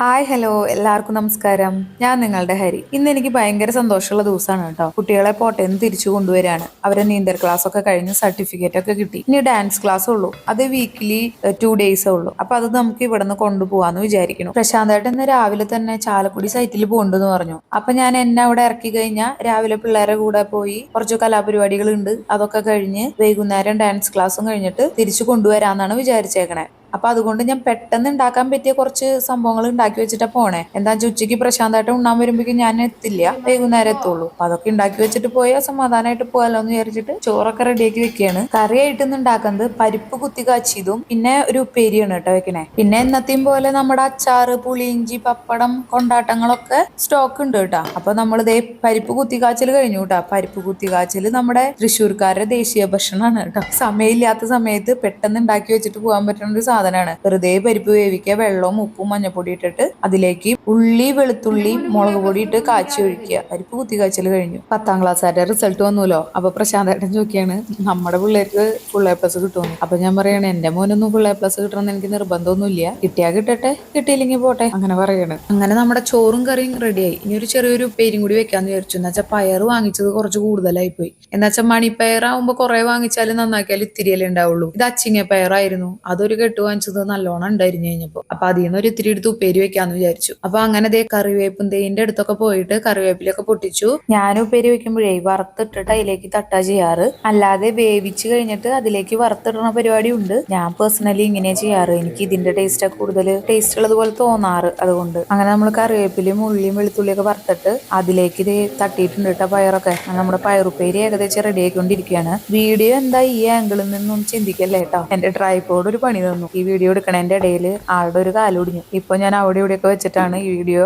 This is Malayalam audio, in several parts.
ഹായ് ഹലോ എല്ലാവർക്കും നമസ്കാരം. ഞാൻ നിങ്ങളുടെ ഹരി. ഇന്ന് എനിക്ക് ഭയങ്കര സന്തോഷമുള്ള ദിവസമാണ് കേട്ടോ. കുട്ടികളെ പോട്ടേന്ന് തിരിച്ചു കൊണ്ടുവരാണ്. അവരെ നീന്തൽ ക്ലാസ് ഒക്കെ കഴിഞ്ഞ് സർട്ടിഫിക്കറ്റ് ഒക്കെ കിട്ടി. ഇനി ഡാൻസ് ക്ലാസ് ഉള്ളൂ. അത് വീക്കിലി ടു ഡേയ്സേ ഉള്ളൂ. അപ്പൊ അത് നമുക്ക് ഇവിടെ നിന്ന് കൊണ്ടുപോകാന്ന് വിചാരിക്കുന്നു. പ്രശാന്തായിട്ട് ഇന്ന് രാവിലെ തന്നെ ചാലക്കുടി സൈറ്റിൽ പോകണ്ടെന്ന് പറഞ്ഞു. അപ്പൊ ഞാൻ എന്നെ അവിടെ ഇറക്കി കഴിഞ്ഞാൽ രാവിലെ പിള്ളേരെ കൂടെ പോയി കുറച്ച് കലാപരിപാടികൾ ഉണ്ട് അതൊക്കെ കഴിഞ്ഞ് വൈകുന്നേരം ഡാൻസ് ക്ലാസ്സും കഴിഞ്ഞിട്ട് തിരിച്ചു കൊണ്ടുവരാന്നാണ് വിചാരിച്ചേക്കണേ. അപ്പൊ അതുകൊണ്ട് ഞാൻ പെട്ടെന്ന് ഉണ്ടാക്കാൻ പറ്റിയ കുറച്ച് സംഭവങ്ങൾ ഉണ്ടാക്കി വെച്ചിട്ടാ പോണേ. എന്താ വെച്ചാൽ ഉച്ചയ്ക്ക് ഉണ്ണാൻ വരുമ്പോഴേക്കും ഞാൻ എത്തില്ല. വൈകുന്നേരം എത്തുള്ളൂ. അപ്പൊ അതൊക്കെ ഉണ്ടാക്കി വെച്ചിട്ട് പോയാൽ സമാധാനമായിട്ട് പോയാലോ എന്ന് വിചാരിച്ചിട്ട് ചോറൊക്കെ റെഡിയാക്കി വെക്കുകയാണ് കറിയായിട്ട് ഇന്ന് ഉണ്ടാക്കുന്നത് പരിപ്പ് കുത്തി കാച്ചിയതും പിന്നെ ഒരു ഉപ്പേരിയാണ് കേട്ടോ വെക്കണേ. പിന്നെ എന്നത്തെയും പോലെ നമ്മുടെ അച്ചാറ് പുളിയിഞ്ചി പപ്പടം കൊണ്ടാട്ടങ്ങളൊക്കെ സ്റ്റോക്ക് ഉണ്ട് കേട്ടോ. അപ്പൊ നമ്മൾ പരിപ്പ് കുത്തി കാച്ചൽ കഴിഞ്ഞു കേട്ടോ. പരിപ്പ് കുത്തി കാച്ചൽ നമ്മുടെ തൃശ്ശൂർക്കാരുടെ ദേശീയ ഭക്ഷണമാണ് കേട്ടോ. സമയമില്ലാത്ത സമയത്ത് പെട്ടെന്ന് ഉണ്ടാക്കി വെച്ചിട്ട് പോകാൻ പറ്റുന്ന ഒരു സാധനമാണ് വെറുതെ പരിപ്പ് വേവിക്കുക വെള്ളവും ഉപ്പും മഞ്ഞപ്പൊടി ഇട്ടിട്ട് അതിലേക്ക് ഉള്ളി വെളുത്തുള്ളി മുളക് പൊടി ഇട്ട് കാച്ചി ഒഴിക്കുക. പരിപ്പ് കുത്തി കാച്ചൽ കഴിഞ്ഞു. പത്താം ക്ലാസ്സുകാരുടെ റിസൾട്ട് വന്നുല്ലോ? അപ്പൊ പ്രശാന്തേട്ടൻ ചോദിക്കുകയാണ് നമ്മുടെ പിള്ളേർക്ക് ഫുൾ എ പ്ലസ് കിട്ടുമെന്ന്. അപ്പൊ ഞാൻ പറയാണ് എന്റെ മോനൊന്നും ഫുൾ എ പ്ലസ് കിട്ടണമെന്ന് എനിക്ക് നിർബന്ധമൊന്നുമില്ല. കിട്ടിയാ കിട്ടട്ടെ കിട്ടിയില്ലെങ്കിൽ പോട്ടെ. അങ്ങനെ പറയാണ്. അങ്ങനെ നമ്മുടെ ചോറും കറിയും റെഡിയായി ഇനി ഒരു ചെറിയൊരു പേരും കൂടി വെക്കാന്ന് വിചാരിച്ചു. എന്നുവെച്ചാൽ പയർ വാങ്ങിച്ചത് കുറച്ച് കൂടുതലായി പോയി. എന്നുവെച്ചാൽ മണിപ്പയർ ആവുമ്പോ കുറെ വാങ്ങിച്ചാലും നന്നാക്കിയാലും ഇത്തിരിയല്ലേ ഉണ്ടാവുള്ളൂ. ഇത് അച്ചിങ്ങ പയറായിരുന്നു. അതൊരു കെട്ട് വാങ്ങിച്ചത് നല്ലോണം ഉണ്ടായിരുന്നു കഴിഞ്ഞപ്പോ. അപ്പൊ അതിൽ നിന്ന് ഒരു ഇത്തിരി എടുത്ത് ഉപ്പേരി വെക്കാന്ന് വിചാരിച്ചു. അപ്പൊ അങ്ങനെ ദേ കറിവേപ്പും തേയിന്റെ അടുത്തൊക്കെ പോയിട്ട് കറിവേപ്പിലൊക്കെ പൊട്ടിച്ചു. ഞാൻ ഉപ്പേരി വെക്കുമ്പോഴേ വറുത്തിട്ടിട്ട് അതിലേക്ക് തട്ടാ ചെയ്യാറ്. അല്ലാതെ വേവിച്ച് കഴിഞ്ഞിട്ട് അതിലേക്ക് വറുത്തിടുന്ന പരിപാടി ഉണ്ട് ഞാൻ പേഴ്സണലി ഇങ്ങനെ ചെയ്യാറ്. എനിക്ക് ഇതിന്റെ ടേസ്റ്റ് കൂടുതൽ ടേസ്റ്റ് ഉള്ളത് പോലെ തോന്നാറ് അതുകൊണ്ട്. അങ്ങനെ നമ്മൾ കറിവേപ്പിലയും ഉള്ളിയും വെളുത്തുള്ളിയൊക്കെ വറുത്തിട്ട് അതിലേക്ക് ഇത് തട്ടിയിട്ടുണ്ട് കേട്ടോ പയറൊക്കെ. നമ്മുടെ പയറുപ്പേരി ഏകദേശം റെഡി ആയിക്കൊണ്ടിരിക്കുകയാണ്. വീഡിയോ എന്താ ഈ ആംഗിളിൽ നിന്നും ചിന്തിക്കല്ലേ കേട്ടോ. എന്റെ ട്രൈപ്പോഡ് ഒരു പണി തന്നു. വീഡിയോ എടുക്കണതിന്റെ ഇടയിൽ ആളുടെ ഒരു കാലൊടിഞ്ഞു ഇപ്പൊ ഞാൻ അവിടെ ഇവിടെയൊക്കെ വെച്ചിട്ടാണ് ഈ വീഡിയോ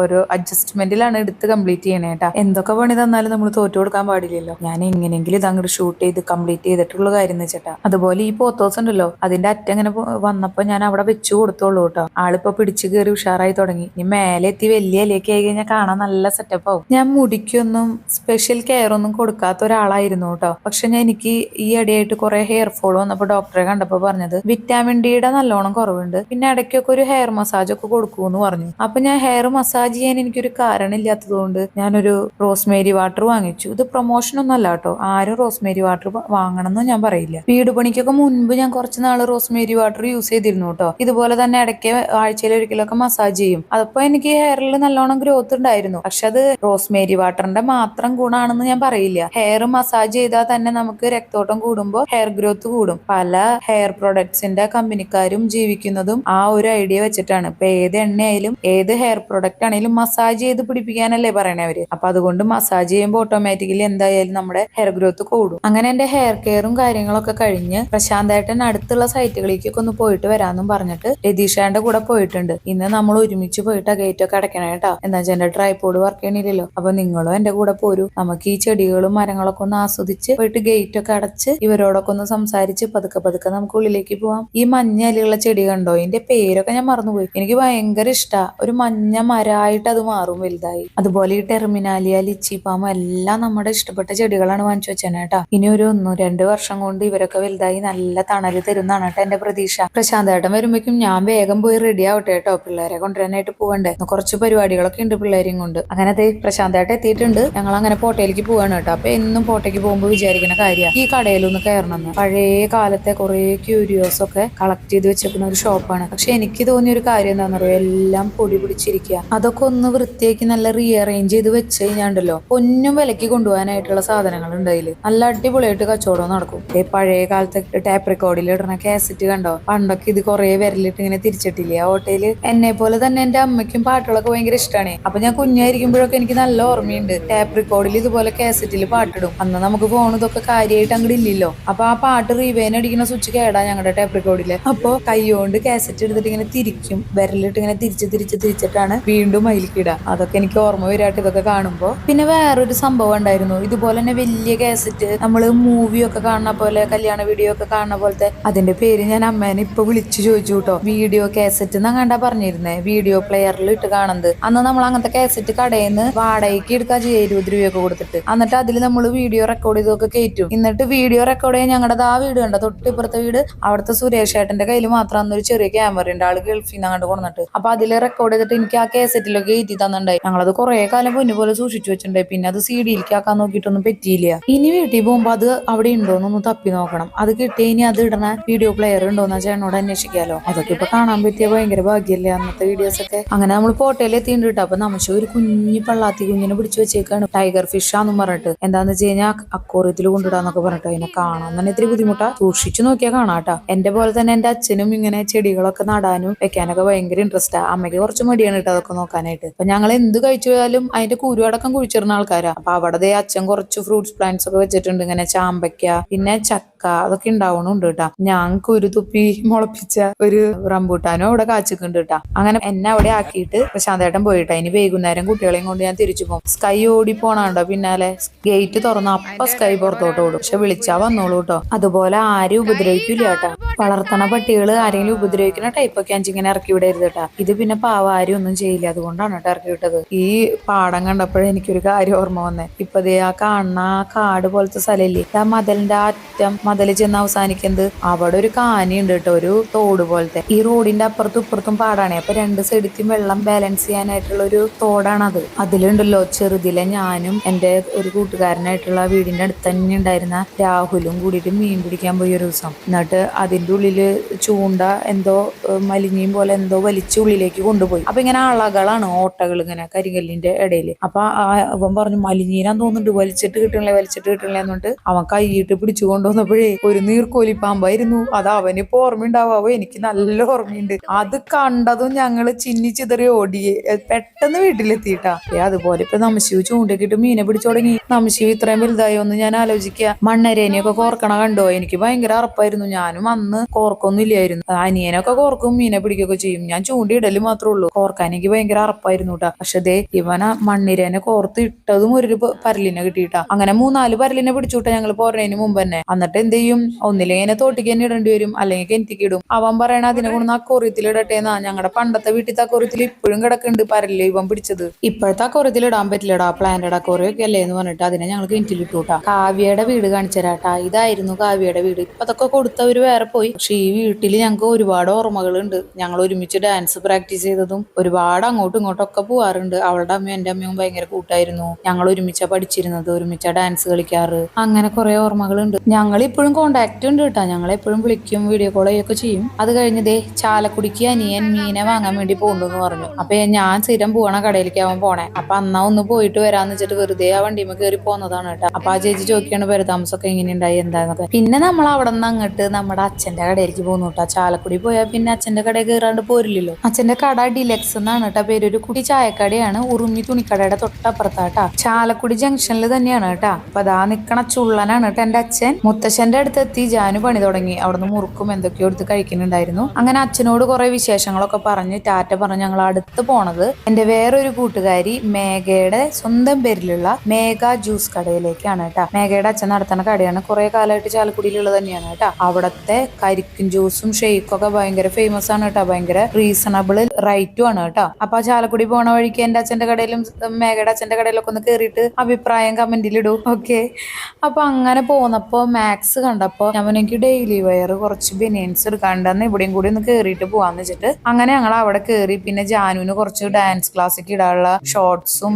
ഓരോ അഡ്ജസ്റ്റ്മെന്റിലാണ് എടുത്ത് കംപ്ലീറ്റ് ചെയ്യണേ കേട്ടാ എന്തൊക്കെ പണി തന്നാലും നമ്മൾ തോറ്റു കൊടുക്കാൻ പാടില്ലല്ലോ. ഞാൻ എങ്ങനെയെങ്കിലും ഇത് അങ്ങോട്ട് ഷൂട്ട് ചെയ്ത് കംപ്ലീറ്റ് ചെയ്തിട്ടുള്ള കാര്യം എന്ന് വെച്ചിട്ടാ. അതുപോലെ ഈ പോത്തോസ് ഉണ്ടല്ലോ അതിന്റെ അറ്റം ഇങ്ങനെ വന്നപ്പോൾ വന്നപ്പോ ഞാൻ അവിടെ വെച്ചു കൊടുത്തോളൂ കേട്ടോ ആളിപ്പോ പിടിച്ചു കയറി ഉഷാറായി തുടങ്ങി. ഇനി മേലെ എത്തി വലിയ ഇലയൊക്കെ ആയി കഴിഞ്ഞാൽ കാണാൻ നല്ല സെറ്റപ്പ് ആവും. ഞാൻ മുടിക്കൊന്നും സ്പെഷ്യൽ കെയർ ഒന്നും കൊടുക്കാത്ത ഒരാളായിരുന്നു കേട്ടോ പക്ഷെ ഞാൻ എനിക്ക് ഈ ഇടയായിട്ട് കുറെ ഹെയർ ഫോൾ വന്നപ്പോ ഡോക്ടറെ കണ്ടപ്പോ പറഞ്ഞത് വിറ്റാമിൻ ഡിയുടെ നല്ലോണം കുറവുണ്ട്. പിന്നെ ഇടയ്ക്കൊക്കെ ഒരു ഹെയർ മസാജ് ഒക്കെ കൊടുക്കുമെന്ന് പറഞ്ഞു. അപ്പൊ ഞാൻ ഹെയർ മസാജ് ചെയ്യാൻ എനിക്കൊരു കാരണം ഇല്ലാത്തതുകൊണ്ട് ഞാനൊരു റോസ്മേരി വാട്ടർ വാങ്ങിച്ചു. ഇത് പ്രൊമോഷൻ ഒന്നും അല്ല കേട്ടോ. ആരും റോസ്മേരി വാട്ടർ വാങ്ങണം എന്ന് ഞാൻ പറയില്ല. വീട് പണിക്കൊക്കെ മുൻപ് ഞാൻ കുറച്ച് നാൾ റോസ്മേരി വാട്ടർ യൂസ് ചെയ്തിരുന്നു കേട്ടോ. ഇതുപോലെ തന്നെ ഇടയ്ക്ക് ആഴ്ചയിൽ ഒരിക്കലൊക്കെ മസാജ് ചെയ്യും. അതപ്പോ എനിക്ക് ഹെയറിൽ നല്ലോണം ഗ്രോത്ത് ഉണ്ടായിരുന്നു. പക്ഷെ അത് റോസ്മേരി വാട്ടറിന്റെ മാത്രം ഗുണമാണെന്ന് ഞാൻ പറയില്ല. ഹെയർ മസാജ് ചെയ്താൽ തന്നെ നമുക്ക് രക്തോട്ടം കൂടുമ്പോൾ ഹെയർ ഗ്രോത്ത് കൂടും. പല ഹെയർ പ്രൊഡക്ട്സിന്റെ കമ്പനിക്കാരും ജീവിക്കുന്നതും ആ ഒരു ഐഡിയ വെച്ചിട്ടാണ്. ഇപ്പൊ ഏത് എണ്ണയായാലും ഏത് ഹെയർ പ്രൊഡക്റ്റ് ആണെങ്കിലും മസാജ് ചെയ്ത് പിടിപ്പിക്കാനല്ലേ പറയണേ അവർ. അപ്പൊ അതുകൊണ്ട് മസാജ് ചെയ്യുമ്പോൾ ഓട്ടോമാറ്റിക്കലി എന്തായാലും നമ്മുടെ ഹെയർ ഗ്രോത്ത് കൂടും. അങ്ങനെ എന്റെ ഹെയർ കെയറും കാര്യങ്ങളൊക്കെ കഴിഞ്ഞ് പ്രശാന്തേട്ടൻ അടുത്തുള്ള സൈറ്റുകളിലേക്കൊക്കെ ഒന്ന് പോയിട്ട് വരാമെന്നും പറഞ്ഞിട്ട് രതീഷാന്റെ കൂടെ പോയിട്ടുണ്ട്. ഇന്ന് നമ്മൾ ഒരുമിച്ച് പോയിട്ട് ഗേറ്റ് ഒക്കെ അടയ്ക്കണം കേട്ടോ. എന്താ വെച്ചാൽ എന്റെ ട്രൈപോഡ് വർക്ക് ചെയ്യണില്ലല്ലോ. അപ്പൊ നിങ്ങളും എന്റെ കൂടെ പോരൂ. നമുക്ക് ഈ ചെടികളും മരങ്ങളൊക്കെ ഒന്ന് ആസ്വദിച്ച് പോയിട്ട് ഗേറ്റ് ഒക്കെ അടച്ച് ഇവരോടൊക്കെ ഒന്ന് സംസാരിച്ച് പതുക്കെ പതുക്കെ നമുക്ക് ഉള്ളിലേക്ക് പോവാം. ഈ മഞ്ഞ ഇലയുള്ള ചെടി കണ്ടോ? ഇതിന്റെ പേരൊക്കെ ഞാൻ മറന്നുപോയി. എനിക്ക് ഭയങ്കര ഇഷ്ടാ. ഒരു മഞ്ഞ മരമായിട്ട് അത് മാറും വലുതായി. അതുപോലെ ഈ ടെർമിനാലിയ ലിച്ചിപ്പാമ എല്ലാം നമ്മുടെ ഇഷ്ടപ്പെട്ട ചെടികളാണ് വാങ്ങിച്ചു വെച്ചേനെ കേട്ടാ. ഇനി ഒരു ഒന്ന് രണ്ട് വർഷം കൊണ്ട് ഇവരൊക്കെ വലുതായി നല്ല തണൽ തരുന്നതാണ് കേട്ടോ എന്റെ പ്രതീക്ഷ. പ്രശാന്തേട്ടൻ വരുമ്പോഴേക്കും ഞാൻ വേഗം പോയി റെഡി ആവട്ടെ കേട്ടോ. പിള്ളേരെ കൊണ്ടുവരാനായിട്ട് പോവണ്ടേ? കുറച്ച് പരിപാടികളൊക്കെ ഉണ്ട് പിള്ളേരെയും കൊണ്ട്. അങ്ങനെ അതെ പ്രശാന്തേട്ടൻ എത്തിയിട്ടുണ്ട്. ഞങ്ങൾ അങ്ങനെ പോട്ടയിലേക്ക് പോവാണ് കേട്ടോ. അപ്പൊ എന്നും പോട്ടയ്ക്ക് പോകുമ്പോൾ വിചാരിക്കുന്ന കാര്യമാണ് ഈ കടയിലൊന്ന് കയറണമെന്ന് പഴയ കാലത്തെ കുറെ ക്യൂരിയോസ് ഒക്കെ കളക്ട് ചെയ്ത് വെച്ചേക്കുന്ന ഒരു ഷോപ്പാണ് പക്ഷെ എനിക്ക് തോന്നിയ ഒരു കാര്യം എന്താണെന്ന് പറയുക എല്ലാം പൊടി പിടിച്ചിരിക്കുക അതൊക്കെ ഒന്ന് വൃത്തിയാക്കി നല്ല റീഅറേഞ്ച് ചെയ്ത് വെച്ച് കഴിഞ്ഞാണ്ടല്ലോ പൊന്നും വിലക്ക് കൊണ്ടുപോകാനായിട്ടുള്ള സാധനങ്ങൾ ഉണ്ടായില്ല? നല്ല അടിപൊളിയായിട്ട് കച്ചവടം നടക്കും. ഈ പഴയ കാലത്തെ ടാപ്പ് റെക്കോർഡിൽ ഇടണ കാസറ്റ് കണ്ടോ? പണ്ടൊക്കെ ഇത് കുറെ വിരലിട്ട് ഇങ്ങനെ തിരിച്ചിട്ടില്ലേ? ആ ഓട്ടയിൽ എന്നെ പോലെ തന്നെ എന്റെ അമ്മയ്ക്കും പാട്ടുകളൊക്കെ ഭയങ്കര ഇഷ്ടമാണ് അപ്പൊ ഞാൻ കുഞ്ഞായിരിക്കുമ്പോഴൊക്കെ എനിക്ക് നല്ല ഓർമ്മയുണ്ട്. ടാപ്പ് റെക്കോർഡിൽ ഇതുപോലെ കാസറ്റിൽ പാട്ടിടും. അന്ന് നമുക്ക് ഫോൺ ഇതൊക്കെ കാര്യമായിട്ട് അങ്ങോട്ട് ഇല്ലല്ലോ. അപ്പൊ ആ പാട്ട് റീവേൻ അടിക്കുന്ന സ്വിച്ച് കേടാ ഞങ്ങളുടെ ടാപ്പ് റെക്കോർഡിൽ അപ്പൊ കൈകൊണ്ട് കാസറ്റ് എടുത്തിട്ട് ഇങ്ങനെ തിരിക്കും. വിരലിട്ട് ഇങ്ങനെ തിരിച്ച് തിരിച്ച് തിരിച്ചിട്ടാണ് വീണ്ടും മയിലിക്കിടുക അതൊക്കെ എനിക്ക് ഓർമ്മ വരാട്ട് ഇതൊക്കെ കാണുമ്പോ. പിന്നെ വേറൊരു സംഭവം ഉണ്ടായിരുന്നു. ഇതുപോലെ തന്നെ വലിയ കാസറ്റ് നമ്മൾ മൂവി ഒക്കെ കാണുന്ന പോലെ കല്യാണ വീഡിയോ ഒക്കെ കാണുന്ന പോലത്തെ അതിന്റെ പേര് ഞാൻ അമ്മേനെ ഇപ്പൊ വിളിച്ചു ചോദിച്ചു കേട്ടോ. വീഡിയോ കാസറ്റ് എന്നാ കണ്ടാ പറഞ്ഞിരുന്നേ? വീഡിയോ പ്ലെയറിൽ ഇട്ട് കാണുന്നത്. അന്ന് നമ്മൾ അങ്ങനത്തെ കാസറ്റ് കടയിൽ നിന്ന് വാടകയ്ക്ക് എടുക്കാൻ ചെയ്യുക ഇരുപത് രൂപയൊക്കെ കൊടുത്തിട്ട്. എന്നിട്ട് അതിൽ നമ്മൾ വീഡിയോ റെക്കോർഡ് ചെയ്തൊക്കെ കയറ്റും എന്നിട്ട് വീഡിയോ റെക്കോർഡ് ചെയ്യാൻ ഞങ്ങളുടെ ആ വീട് കണ്ടോ? തൊട്ടിപ്പുറത്തെ വീട്. അവിടുത്തെ സുരേഷ് ചേട്ടന്റെ കയ്യിൽ മാത്രം അന്നൊരു ചെറിയ ക്യാമറ ഉണ്ട്. ആൾ ഗൾഫിൽ നിന്ന് അങ്ങോട്ട് കൊണ്ടിട്ട് അപ്പൊ അതിൽ റെക്കോർഡ് ചെയ്തിട്ട് എനിക്ക് ആ കേസറ്റിലൊക്കെ എഴുതി തന്നിട്ടുണ്ടായി. ഞങ്ങളത് കുറെ കാലം പൊന്നു പോലെ സൂക്ഷിച്ചു വെച്ചിട്ടുണ്ടായി. പിന്നെ അത് സി ഡിയിലേക്ക് ആക്കാൻ നോക്കിയിട്ടൊന്നും പറ്റിയില്ല. ഇനി വീട്ടിൽ പോകുമ്പോ അത് അവിടെ ഉണ്ടോന്നൊന്ന് തപ്പി നോക്കണം. അത് കിട്ടി ഇനി അത് ഇടണ വീഡിയോ പ്ലെയർ ഉണ്ടോന്ന് ചേട്ടനോട് അന്വേഷിക്കാലോ. അതൊക്കെ ഇപ്പൊ കാണാൻ പറ്റിയ ഭയങ്കര ഭാഗ്യല്ലേ അന്നത്തെ വീഡിയോസ് ഒക്കെ. അങ്ങനെ നമ്മൾ പോട്ടയിൽ എത്തിയിട്ടുണ്ട് കേട്ടോ. അപ്പൊ നമ്മശ ഒരു കുഞ്ഞു പള്ളാത്തി കുഞ്ഞിനെ പിടിച്ചു വെച്ചേക്കാണ്. ടൈഗർ ഫിഷ് ആന്നും പറഞ്ഞിട്ട്. എന്താന്ന് വെച്ച് കഴിഞ്ഞാൽ അക്കോറിയത്തിൽ കൊണ്ടിടാന്നൊക്കെ പറഞ്ഞിട്ട് അതിനെ കാണാൻ തന്നെ ഇത്തിരി ബുദ്ധിമുട്ടാ. സൂക്ഷിച്ചു നോക്കിയാൽ കാണാട്ടാ എന്റെ പോലെ തന്നെ എന്റെ അച്ഛനും ഇങ്ങനെ ചെടികളൊക്കെ നടാനും വെക്കാനൊക്കെ ഭയങ്കര ഇൻട്രസ്റ്റാണ് അമ്മയ്ക്ക് കുറച്ച് മടിയാണ് കേട്ടോ അതൊക്കെ നോക്കാനായിട്ട്. അപ്പൊ ഞങ്ങൾ എന്ത് കഴിച്ചു പോയാലും അതിന്റെ കുരുവടക്കം കുഴിച്ചിരുന്ന ആൾക്കാരാ. അപ്പൊ അവിടെ അച്ഛൻ കുറച്ച് ഫ്രൂട്ട്സ് പ്ലാന്റ്സ് ഒക്കെ വെച്ചിട്ടുണ്ട്. ഇങ്ങനെ ചാമ്പയ്ക്ക പിന്നെ ചക്ക അതൊക്കെ ഉണ്ടാവണുണ്ട് കേട്ടാ ഞാൻ ഒരു തുപ്പി മുളപ്പിച്ച ഒരു റംബൂട്ടാനും അവിടെ കാച്ചിക്കുണ്ട് കേട്ടാ അങ്ങനെ എന്നെ അവിടെ ആക്കിയിട്ട് പ്രശാന്തേട്ടൻ പോയിട്ടാ. ഇനി വൈകുന്നേരം കുട്ടികളെയും കൊണ്ട് ഞാൻ തിരിച്ചു പോകും. സ്കൈ ഓടി പോണാണ്ടോ പിന്നാലെ? ഗേറ്റ് തുറന്ന അപ്പ സ്കൈ പുറത്തോട്ട് ഓടും. പക്ഷെ വിളിച്ചാ വന്നോളൂ കേട്ടോ അതുപോലെ ആരും ഉപദ്രവിക്കില്ല കേട്ടാ വളർത്തണ പട്ടികൾ ആരെങ്കിലും ഉപദ്രവിക്കുന്ന ടൈപ്പൊക്കെ അഞ്ചിങ്ങനെ ഇറക്കി വിടരുത് കേട്ടാ ഇത് പിന്നെ പാവ ആരും ഒന്നും ചെയ്യില്ല. അതുകൊണ്ടാണ് കേട്ടോ ഇറക്കി വിട്ടത്. ഈ പാടം കണ്ടപ്പോഴേ എനിക്കൊരു കാര്യം ഓർമ്മ വന്നേ. ദേ ആ കാണുന്ന ആ കാട് പോലത്തെ സ്ഥലമില്ലേ ആ മതലിന്റെ അറ്റം മതിൽ ചെന്ന് അവസാനിക്കുന്നത്. അവിടെ ഒരു കാനി ഉണ്ട് കേട്ടോ ഒരു തോട് പോലത്തെ. ഈ റോഡിന്റെ അപ്പുറത്തും ഇപ്പുറത്തും പാടാണ്. അപ്പൊ രണ്ട് സൈഡിലും വെള്ളം ബാലൻസ് ചെയ്യാനായിട്ടുള്ള ഒരു തോടാണ് അത് അതിലുണ്ടല്ലോ ചെറുതിലെ ഞാനും എന്റെ ഒരു കൂട്ടുകാരനായിട്ടുള്ള വീടിന്റെ അടുത്ത് തന്നെ ഉണ്ടായിരുന്ന രാഹുലും കൂടിയിട്ട് മീൻ പിടിക്കാൻ പോയി ഒരു ദിവസം. എന്നിട്ട് അതിന്റെ ഉള്ളിൽ ചൂണ്ട എന്തോ മലിഞ്ഞിയും പോലെ എന്തോ വലിച്ച ഉള്ളിലേക്ക് കൊണ്ടുപോയി. അപ്പൊ ഇങ്ങനെ അളകളാണ് ഓട്ടകൾ ഇങ്ങനെ കരിങ്കല്ലിന്റെ ഇടയിൽ അപ്പൊ അവൻ പറഞ്ഞു മലിഞ്ഞീനാന്ന് തോന്നുന്നുണ്ട് വലിച്ചിട്ട് കിട്ടണില്ലേ വലിച്ചിട്ട് കിട്ടണില്ലേ എന്നിട്ട് അവൻ കൈയിട്ട് പിടിച്ചു കൊണ്ടുവന്നപ്പോഴേ ഒരു നീർക്കോലി പാമ്പായിരുന്നു. അത് അവനിപ്പോ ഓർമ്മയുണ്ടാവോ. എനിക്ക് നല്ല ഓർമ്മയുണ്ട്. അത് കണ്ടതും ഞങ്ങൾ ചിന്നി ചിതറി ഓടി. പെട്ടെന്ന് വീട്ടിലെത്തിയിട്ടാ. ഏ അതുപോലെ ഇപ്പൊ നമശിവ് ചൂണ്ടക്കിട്ട് മീനെ പിടിച്ചു തുടങ്ങി. നമശിവ് ഇത്രയും വലുതായി ഒന്ന് ഞാൻ ആലോചിക്കുക മണ്ണരേനെയൊക്കെ കോർക്കണ കണ്ടോ? എനിക്ക് ഭയങ്കര അറപ്പായിരുന്നു. ഞാനും അന്ന് കോർക്കൊന്നും ഇല്ലായിരുന്നു. അനിയനൊക്കെ കോർക്കും മീനെ പിടിക്കുകയൊക്കെ ചെയ്യും. ഞാൻ ചൂണ്ടിയിടൽ മാത്രമേ ഉള്ളൂ. കോർക്കാൻ എനിക്ക് ഭയങ്കര അറപ്പായിരുന്നു കേട്ടാ പക്ഷെ ദേ ഇവന മണ്ണിരേനെ കോർത്ത് ഇട്ടതും ഒരു പരലിനെ കിട്ടിയിട്ടാ. അങ്ങനെ മൂന്നാൽ പരലിനെ പിടിച്ചുവിട്ടാ ഞങ്ങൾ പോരണേന് മുമ്പ് തന്നെ എന്നിട്ട് എന്ത് ചെയ്യും ഒന്നില്ലെങ്കിൽ തോട്ടിക്ക് തന്നെ ഇടേണ്ടി വരും. അല്ലെങ്കിൽ കിണറ്റിക്ക് ഇടും. അവൻ പറയണ അതിനെ കൊണ്ട് കൊറിയത്തിൽ ഇടട്ടെ എന്നാ. ഞങ്ങളുടെ പണ്ടത്തെ വീട്ടിലത്തെ കൊറിയത്തിൽ ഇപ്പോഴും കിടക്കുന്നുണ്ട് പരല്ലേ ഇവൻ പിടിച്ചത്. ഇപ്പോഴത്തെ കൊറിയത്തിൽ ഇടാൻ പറ്റില്ലടാ. പ്ലാന്റഡ് അക്കോറിയം ഒക്കെ അല്ലേ എന്ന് പറഞ്ഞിട്ട് അതിനെ ഞങ്ങൾ കിണറ്റിലിട്ടു ഇട്ടുട്ടാ കാവ്യയുടെ വീട് കാണിച്ചരാട്ടാ. ഇതായിരുന്നു കാവ്യയുടെ വീട്. ഇപ്പൊ അതൊക്കെ കൊടുത്തവര് വേറെ പോയി. പക്ഷെ ഈ വീട്ടിൽ ഞങ്ങൾക്ക് ഒരുപാട് ഓർമ്മകളുണ്ട്. ഞങ്ങൾ ഒരുമിച്ച് ഡാൻസ് പ്രാക്ടീസ് ചെയ്തതും ഒരുപാട് അങ്ങോട്ടും ഇങ്ങോട്ടും ഒക്കെ പോവാറുണ്ട്. അവളുടെ അമ്മയും എന്റെ അമ്മയും ഭയങ്കര കൂട്ടായിരുന്നു. ഞങ്ങൾ ഒരുമിച്ചാ പഠിച്ചിരുന്നത്. ഒരുമിച്ചാ ഡാൻസ് കളിക്കാറ്. അങ്ങനെ കുറെ ഓർമ്മകളുണ്ട്. ഞങ്ങൾ ഇപ്പോഴും കോണ്ടാക്റ്റ് ഉണ്ട് കേട്ടോ. ഞങ്ങൾ എപ്പോഴും വിളിക്കും വീഡിയോ കോൾ ചെയ്യൊക്കെ ചെയ്യും. അത് കഴിഞ്ഞതേ ചാലക്കുടിക്ക് അനിയൻ മീനെ വാങ്ങാൻ വേണ്ടി പോകുന്നു പറഞ്ഞു. അപ്പൊ ഞാൻ സ്ഥിരം പോകണ കടയിലേക്ക് അവൻ പോണേ. അപ്പൊ അന്നാ ഒന്ന് പോയിട്ട് വരാന്ന് വെച്ചിട്ട് വെറുതെ ആ വണ്ടിമ കയറി പോന്നതാണ് കേട്ടോ. അപ്പൊ ആ ചേച്ചി ചോദിക്കാണ് പെരതാമസമൊക്കെ എങ്ങനെ ഉണ്ടായി എന്താന്നൊക്കെ? പിന്നെ നമ്മൾ അവിടെ നിന്ന് അങ്ങോട്ട് നമ്മുടെ അച്ഛന്റെ കടയിലേക്ക് പോകുന്നു കേട്ടോ. ചാലക്കുടി പോയാൽ പിന്നെ അച്ഛന്റെ കടയിൽ കയറാണ്ട് പോരില്ലല്ലോ. അച്ഛന്റെ കട ഡിലക്സ് എന്നാണ് കേട്ടോ. പേര് ഒരു കുട്ടി ചായക്കടയാണ്. ഉറുമി തുണിക്കടയുടെ തൊട്ടപ്പുറത്താട്ടാ ചാലക്കുടി ജംഗ്ഷനിൽ തന്നെയാണ് കേട്ടാ. അപ്പൊ അതാ നിക്കണ ചുള്ളനാണ് കേട്ടോ എന്റെ അച്ഛൻ. മുത്തശ്ശന്റെ അടുത്ത് എത്തി ജാനു പണി തുടങ്ങി. അവിടുന്ന് മുറുക്കും എന്തൊക്കെയോ എടുത്ത് കഴിക്കുന്നുണ്ടായിരുന്നു. അങ്ങനെ അച്ഛനോട് കുറെ വിശേഷങ്ങളൊക്കെ പറഞ്ഞ് ടാറ്റ പറഞ്ഞ് ഞങ്ങൾ അടുത്ത് പോണത് എന്റെ വേറൊരു കൂട്ടുകാരി മേഘയുടെ സ്വന്തം പേരിലുള്ള മേഘ ജ്യൂസ് കടയിലേക്കാണ് കേട്ടാ. മേഘയുടെ അച്ഛൻ നടത്തുന്ന കടയാണ് കുറെ കാലമായിട്ട് ചാലക്കുടിയിലുള്ളത് തന്നെയാണ് കേട്ടാ. അവിടത്തെ കരിക്കും ജ്യൂസും ഷെയ്ക്കും ഒക്കെ ഭയങ്കര ഫേമസ് ആണ് കേട്ടോ. ഭയങ്കര റീസണബിൾ റൈറ്റും ആണ് കേട്ടോ. അപ്പൊ ആ ചാലക്കുടി പോണ വഴിക്ക് എന്റെ അച്ഛന്റെ കടയിലും മേഘയുടെ അച്ഛന്റെ കടയിലൊക്കെ ഒന്ന് കയറിയിട്ട് അഭിപ്രായം കമന്റിൽ ഇടൂ. ഓക്കെ അപ്പൊ അങ്ങനെ പോന്നപ്പോ മാക്സ് കണ്ടപ്പോ ഞാൻ എനിക്ക് ഡെയിലി വെയർ കുറച്ച് ബനിയൻസ് എടുക്കാണ്ടെന്ന് ഇവിടെയും കൂടി ഒന്ന് കേറിയിട്ട് പോവാന്ന് വെച്ചിട്ട്. അങ്ങനെ ഞങ്ങൾ അവിടെ കേറി പിന്നെ ജാനുവിന് കുറച്ച് ഡാൻസ് ക്ലാസ്സിക്ക് ഇടാനുള്ള ഷോർട്സും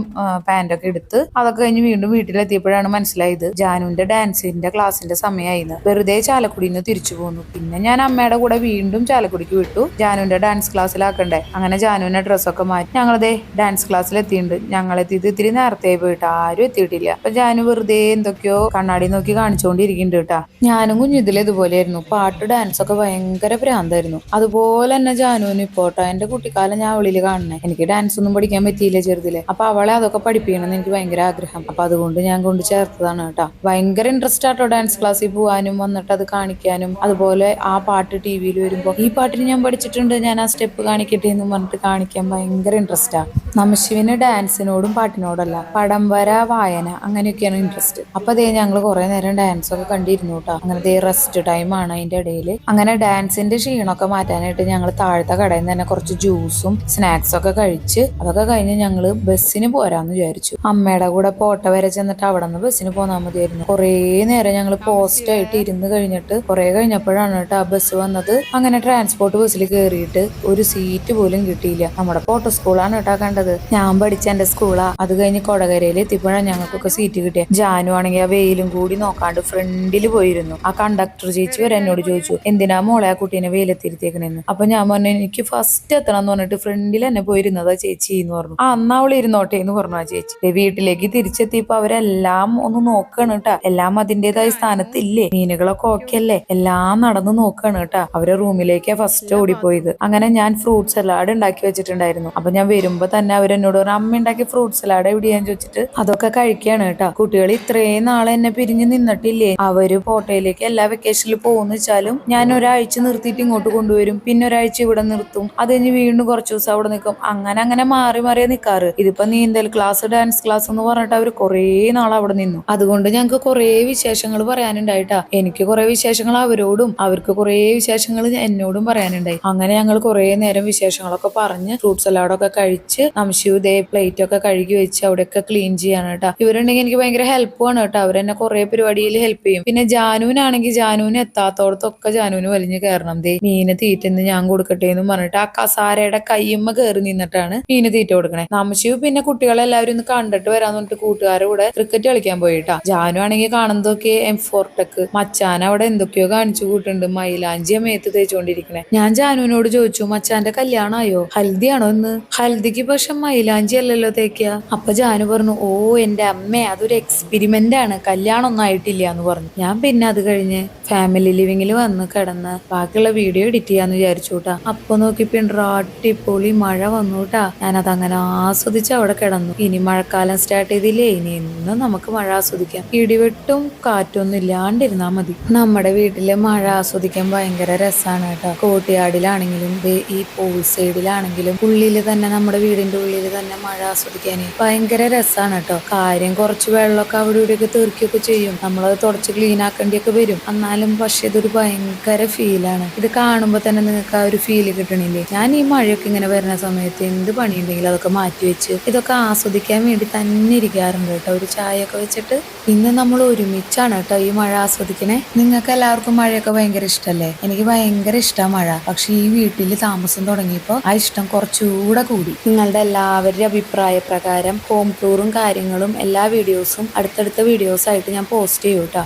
പാന്റൊക്കെ എടുത്ത് അതൊക്കെ കഴിഞ്ഞ് വീണ്ടും വീട്ടിലെത്തിയപ്പോഴാണ് മനസ്സിലായത് ജാനുവിന്റെ ഡാൻസിന്റെ ക്ലാസ്സിന്റെ സമയമായിരുന്നു വെറുതെ ചാലക്കുടിയിൽ നിന്ന് തിരിച്ചു പോന്നു. പിന്നെ ഞാൻ അമ്മയുടെ കൂടെ വീണ്ടും ചാലക്കുടിക്ക് വിട്ടു. ജാനുവിന്റെ ഡാൻസ് ക്ലാസ്സിലാക്കണ്ടേ അങ്ങനെ ജാനുവിന്റെ ഡ്രസ്സൊക്കെ മാറ്റി. ഞങ്ങളതേ ഡാൻസ് ക്ലാസ്സിൽ എത്തിയിട്ടുണ്ട് ഞങ്ങൾ എത്തിയത് ഇത്തിരി നേരത്തെ പോയിട്ട്. ആരും എത്തിയിട്ടില്ല. അപ്പൊ ജാനു വെറുതെ എന്തൊക്കെയോ കണ്ണാടി നോക്കി കാണിച്ചുകൊണ്ടിരിക്കുന്നുണ്ട് കേട്ടാ. ഞാനും കുഞ്ഞിതിൽ ഇതുപോലെയായിരുന്നു. പാട്ട് ഡാൻസ് ഒക്കെ ഭയങ്കര ഭ്രാന്തായിരുന്നു അതുപോലെ തന്നെ ജാനുവിന് ഇപ്പോട്ടോ. എന്റെ കുട്ടിക്കാലം ഞാൻ അവളിൽ കാണണേ എനിക്ക് ഡാൻസ് ഒന്നും പഠിക്കാൻ പറ്റിയില്ല ചെറുതിൽ. അപ്പൊ അവളെ അതൊക്കെ പഠിപ്പിക്കണമെന്ന് എനിക്ക് ഭയങ്കര ആഗ്രഹം. അപ്പൊ അതുകൊണ്ട് ഞാൻ കൊണ്ട് ചേർത്തതാണ് കേട്ടോ. ഭയങ്കര ഇൻട്രസ്റ്റ് ആട്ടോ ഡാൻസ് ക്ലാസ്സിൽ പോകാനും വന്നിട്ട് അത് കാണിക്കാനും. അതുപോലെ ആ പാട്ട് ടി വിയിൽ വരുമ്പോൾ ഈ പാട്ടിന് ഞാൻ പഠിച്ചിട്ടുണ്ട്. ഞാൻ ആ സ്റ്റെപ്പ് കാണിക്കട്ടെ എന്ന് പറഞ്ഞിട്ട് കാണിക്കാൻ ഭയങ്കര ഇൻട്രസ്റ്റാ നമശിവിന് ഡാൻസിനോടും പാട്ടിനോടല്ല. പടം വര വായന അങ്ങനെയൊക്കെയാണ് ഇൻട്രസ്റ്റ് അപ്പൊ അതേ ഞങ്ങൾ കുറെ നേരം ഡാൻസ് ഒക്കെ കണ്ടിരുന്നു. കേട്ടോ അങ്ങനത്തെ റെസ്റ്റ് ടൈം ആണ് അതിന്റെ ഇടയിൽ അങ്ങനെ ഡാൻസിന്റെ ക്ഷീണമൊക്കെ മാറ്റാനായിട്ട് ഞങ്ങൾ താഴത്തെ കടയിൽ നിന്ന് തന്നെ കുറച്ച് ജ്യൂസും സ്നാക്സും ഒക്കെ കഴിച്ച് അതൊക്കെ കഴിഞ്ഞ് ഞങ്ങൾ ബസ്സിന് പോരാന്ന് വിചാരിച്ചു. അമ്മയുടെ കൂടെ പോട്ട വരെ ചെന്നിട്ട് അവിടെ നിന്ന് ബസ്സിന് പോന്നാൽ മതിയായിരുന്നു. കുറേ നേരം ഞങ്ങൾ പോസ്റ്റ് ആയിട്ട് ഇരുന്ന് കഴിഞ്ഞിട്ട് കുറെ കഴിഞ്ഞപ്പോഴാണ് കേട്ടോ ആ ബസ് വന്നത്. അങ്ങനെ ട്രാൻസ്പോർട്ട് ബസ്സിൽ കയറിയിട്ട് ഒരു സീറ്റ് പോലും കിട്ടിയില്ല. നമ്മുടെ പോട്ട സ്കൂളാണ് കേട്ടോ കണ്ടത്. ഞാൻ പഠിച്ച എന്റെ സ്കൂളാ അത് കഴിഞ്ഞ് കൊടകരയിൽ എത്തിയപ്പോഴാണ് ഞങ്ങൾക്കൊക്കെ സീറ്റ് കിട്ടിയത്. ജാനു ആണെങ്കിൽ ആ വെയിലും കൂടി നോക്കാണ്ട് ഫ്രണ്ടിൽ പോയിരുന്നു. ആ കണ്ടക്ടർ ചേച്ചി വരെ എന്നോട് ചോദിച്ചു എന്തിനാ മോളെ ആ കുട്ടീനെ വെയിലെത്തിരുത്തേക്കണെന്ന് അപ്പൊ ഞാൻ പറഞ്ഞു എനിക്ക് ഫസ്റ്റ് എത്തണം എന്ന് പറഞ്ഞിട്ട് ഫ്രണ്ടിൽ തന്നെ പോയിരുന്നതാ ചേച്ചി എന്ന് പറഞ്ഞു. ആ അന്നാ അവൾ ഇരുന്നോട്ടെ എന്ന് പറഞ്ഞു ആ ചേച്ചി. വീട്ടിലേക്ക് തിരിച്ചെത്തിയപ്പോ അവരെല്ലാം ഒന്ന് നോക്കാണ് കേട്ടാ എല്ലാം അതിന്റേതായ സ്ഥാനത്തില്ലേ? മീനുകളൊക്കെ ഓക്കെ അല്ലേ? എല്ലാം നടന്ന് നോക്കാണ് കേട്ടാ അവരെ റൂമിലേക്കാ ഫസ്റ്റ് ഓടിപ്പോയത്. അങ്ങനെ ഞാൻ ഫ്രൂട്ട് സലാഡ് ഉണ്ടാക്കി വെച്ചിട്ടുണ്ടായിരുന്നു. അപ്പൊ ഞാൻ വരുമ്പോ തന്നെ അവരെന്നോട് പറഞ്ഞു അമ്മ ഉണ്ടാക്കിയ ഫ്രൂട്ട് സലാഡ് എവിടെയാന്ന് ചോദിച്ചിട്ട് അതൊക്കെ കഴിക്കാണ് കേട്ടാ കുട്ടികൾ ഇത്രയും നാളെ എന്നെ പിരിഞ്ഞു നിന്നിട്ടില്ലേ? അവർ കോട്ടയിലേക്ക് എല്ലാ വെക്കേഷനിൽ പോകുന്ന വെച്ചാലും ഞാൻ ഒരാഴ്ച നിർത്തിയിട്ട് ഇങ്ങോട്ട് കൊണ്ടുവരും. പിന്നെ ഒരാഴ്ച ഇവിടെ നിർത്തും. അത് കഴിഞ്ഞ് വീണ്ടും കുറച്ച് ദിവസം അവിടെ നിൽക്കും. അങ്ങനെ അങ്ങനെ മാറി മാറിയാ നിൽക്കാറ് ഇതിപ്പോ നീന്തൽ ക്ലാസ് ഡാൻസ് ക്ലാസ് എന്ന് പറഞ്ഞിട്ട് അവർ കുറേ നാൾ അവിടെ നിന്നു. അതുകൊണ്ട് ഞങ്ങൾക്ക് കുറേ വിശേഷങ്ങൾ പറയാനുണ്ടായിട്ടാ. എനിക്ക് കുറേ വിശേഷങ്ങൾ അവരോടും അവർക്ക് കുറേ വിശേഷങ്ങൾ എന്നോടും പറയാനുണ്ടായി. അങ്ങനെ ഞങ്ങൾ കുറേ നേരം വിശേഷങ്ങളൊക്കെ പറഞ്ഞ് ഫ്രൂട്ട് സലാഡൊക്കെ കഴിച്ച് നംശിവ് ദേ പ്ലേറ്റ് ഒക്കെ കഴുകി വെച്ച് അവിടെയൊക്കെ ക്ലീൻ ചെയ്യാണ് ഇവരുണ്ടെങ്കിൽ എനിക്ക് ഭയങ്കര ഹെൽപ്പാണ് കേട്ടോ അവരെന്നെ കുറേ പരിപാടിയിൽ ഹെൽപ്പ് ചെയ്യും. പിന്നെ ജാനുവിനാണെങ്കിൽ ജാനുവിന് എത്താത്തോടത്തൊക്കെ ജാനുവിന് വലിഞ്ഞു കയറണം. ദേ മീന് തീറ്റന്ന് ഞാൻ കൊടുക്കട്ടെ എന്ന് പറഞ്ഞിട്ട് ആ കസാരയുടെ കയ്യമ്മ കയറി നിന്നിട്ടാണ് മീന് തീറ്റ കൊടുക്കണേ. നമശിവ് പിന്നെ കുട്ടികളെല്ലാവരും ഒന്ന് കണ്ടിട്ട് വരാന്ന് പറഞ്ഞിട്ട് കൂട്ടുകാരുടെ കൂടെ ക്രിക്കറ്റ് കളിക്കാൻ പോയിട്ടാ. ജാനു ആണെങ്കിൽ കാണുന്നതൊക്കെ എം ഫോർടെക്ക് മച്ചാൻ അവിടെ എന്തൊക്കെയോ കാണിച്ചു കൂട്ടുണ്ട്. മൈലാഞ്ചിയ മേത്ത് തേച്ചുകൊണ്ടിരിക്കണേ ഞാൻ ജാനുവിനോട് ചോദിച്ചു മച്ചാന്റെ കല്യാണമായോ ഹൽദിയാണോ എന്ന് ഹൽദിക്ക് പക്ഷെ മൈലാഞ്ചി അല്ലല്ലോ തേക്കുക അപ്പൊ ജാനു പറഞ്ഞു ഓ എന്റെ അമ്മേ അതൊരു എക്സ്പെരിമെന്റ് ആണ്. കല്യാണം ഒന്നും ആയിട്ടില്ല എന്ന് പറഞ്ഞു. ഞാൻ അത് കഴിഞ്ഞ് ഫാമിലി ലിവിങ്ങിൽ വന്ന് കിടന്ന് ബാക്കിയുള്ള വീഡിയോ എഡിറ്റ് ചെയ്യാന്ന് വിചാരിച്ചു കേട്ടാ അപ്പൊ നോക്കി പിണ്ടോ അടിപൊളി മഴ വന്നു കേട്ടാ ഞാനത് അങ്ങനെ ആസ്വദിച്ച് അവിടെ കിടന്നു. ഇനി മഴക്കാലം സ്റ്റാർട്ട് ചെയ്തില്ലേ? ഇനി ഇന്നും നമുക്ക് മഴ ആസ്വദിക്കാം. ഇടിവെട്ടും കാറ്റൊന്നും ഇല്ലാണ്ടിരുന്നാ മതി. നമ്മുടെ വീട്ടിൽ മഴ ആസ്വദിക്കാൻ ഭയങ്കര രസമാണ് കേട്ടോ. കോട്ടിയാടിലാണെങ്കിലും ഈ പോൾ സൈഡിലാണെങ്കിലും ഉള്ളിൽ തന്നെ നമ്മുടെ വീടിന്റെ ഉള്ളിൽ തന്നെ മഴ ആസ്വദിക്കാൻ ഭയങ്കര രസമാണ് കേട്ടോ. കാര്യം കുറച്ച് വെള്ളമൊക്കെ അവിടെ ഇവിടെയൊക്കെ തീർക്കുകയൊക്കെ ചെയ്യും. നമ്മളത് തുടച്ച് ക്ലീൻ ആക്കേണ്ടിയൊക്കെ വരും. എന്നാലും പക്ഷേ ഇതൊരു ഭയങ്കര ഫീലാണ് ഇത് കാണുമ്പോൾ തന്നെ നിങ്ങൾക്ക് ആ ഒരു ഫീൽ കിട്ടണില്ലേ? ഞാൻ ഈ മഴയൊക്കെ ഇങ്ങനെ വരുന്ന സമയത്ത് എന്ത് പണിയുണ്ടെങ്കിലും അതൊക്കെ മാറ്റി വെച്ച് ഇതൊക്കെ ആസ്വദിക്കാൻ വേണ്ടി തന്നെ ഇരിക്കാറുണ്ട് കേട്ടോ. ഒരു ചായയൊക്കെ വെച്ചിട്ട് ഇന്ന് നമ്മൾ ഒരുമിച്ചാണ് കേട്ടോ ഈ മഴ ആസ്വദിക്കണേ. നിങ്ങൾക്ക് എല്ലാവർക്കും മഴയൊക്കെ ഭയങ്കര ഇഷ്ടമല്ലേ എനിക്ക് ഭയങ്കര ഇഷ്ടമാണ് മഴ. പക്ഷെ ഈ വീട്ടിൽ താമസം തുടങ്ങിയപ്പോൾ ആ ഇഷ്ടം കുറച്ചുകൂടെ കൂടി. നിങ്ങളുടെ എല്ലാവരുടെ അഭിപ്രായ പ്രകാരം ഹോം ടൂറും കാര്യങ്ങളും എല്ലാ വീഡിയോസും അടുത്തടുത്ത വീഡിയോസ് ആയിട്ട് ഞാൻ പോസ്റ്റ് ചെയ്യൂട്ടോ കേട്ടോ.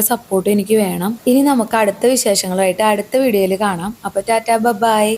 എല്ലാവരുടെ സപ്പോർട്ട് എനിക്ക് വേണം. ഇനി നമുക്ക് അടുത്ത വിശേഷങ്ങളായിട്ട് അടുത്ത വീഡിയോയിൽ കാണാം. അപ്പൊ ടാറ്റാ ബൈ